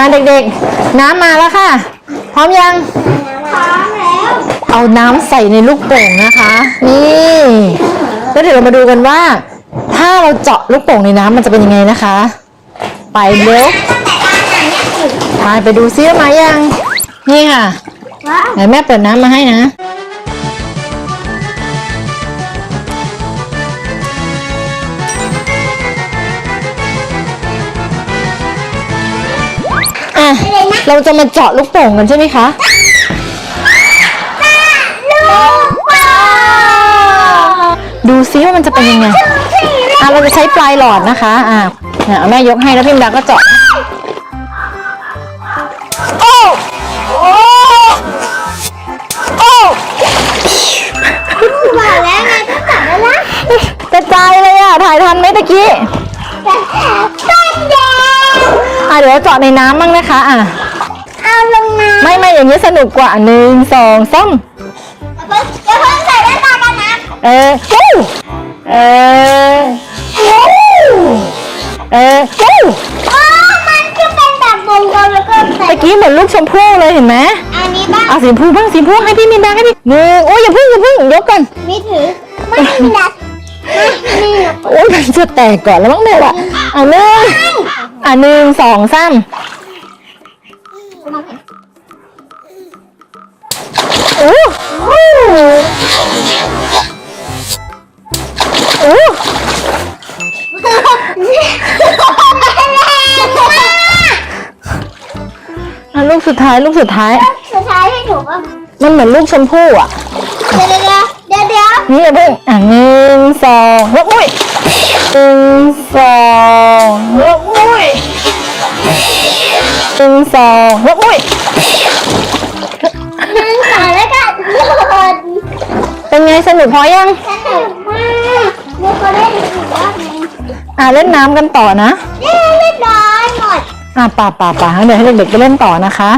มาเด็กๆ น้ำมาแล้วค่ะ พร้อมยัง พร้อมแล้ว เอาน้ำใส่ในลูกโป่งนะคะ นี่แล้วเดี๋ยวเรามาดูกันว่า ถ้าเราเจาะลูกโป่งในน้ำมันจะเป็นยังไงนะคะ ไปเร็วตั้งแต่ตอนไหนเนี่ยถึงไปไปดูซิว่ามายัง นี่ค่ะว้าวเดี๋ยวแม่เปิดน้ำมาให้นะอะ เราจะมาเจาะลูกโป่งกันใช่ไหมคะลูกบอลดูซิว่ามันจะเป็นยังไงอะเราจะใช้ปลายหลอดนะคะอะเนี่ยเอาแม่ยกให้แล้วพิมดาก็เจาะโอ้โอ้โอ้บอกแล้วไงต้องจับแล้วนะกระจายเลยอะถ่ายทันไหมตะกี้แต่ต้นแดงอะเดี๋ยวเราเจาะในน้ำบ้างนะคะอะ เอาลงน้ำ ไม่ไม่ อย่างนี้สนุกกว่าหนึ่งสองสามเดี๋ยวเพิ่งใส่แว่นตากันนะเออวู้เออวู้เออวู้อ๋อมันก็เป็นแบบวงกลมแล้วก็ใส่ตะกี้เหมือนลูกชมพู่เลยเห็นไหมอันนี้บ้างเอาสีชมพูบ้างสีชมพูให้พี่มินดาให้พี่หนึ่งโอ้ยอย่าพึ่งอย่าพึ่งยกก่อนไม่ถือไม่หนักไม่หนักโอ้ยมันจะแตกก่อนแล้วมั้งเนี่ยอะอะหนึ่งอะหนึ่งสองสาม โอ้โหโอ้อะลูกสุดท้ายลูกสุดท้าย สุดท้ายให้ถูกป่ะมันเหมือนลูกชมพู่อะ เดี๋ยวเดี๋ยวเดี๋ยวเดี๋ยวนี่อย่าเพิ่งอะหนึ่งสองแล้วอุ้ยหนึ่งสองแล้วอุ้ยหนึ่งสองแล้วอุ้ย สนุกพอยังสนุกมากเดี๋ยวก็เล่นอีกรอบหนึงอะเล่นน้ำกันต่อนะ เล่นเรียบร้อยหมด อะป่าป่าป่าเดี๋ยวให้เด็กๆไปเล่นต่อนะคะ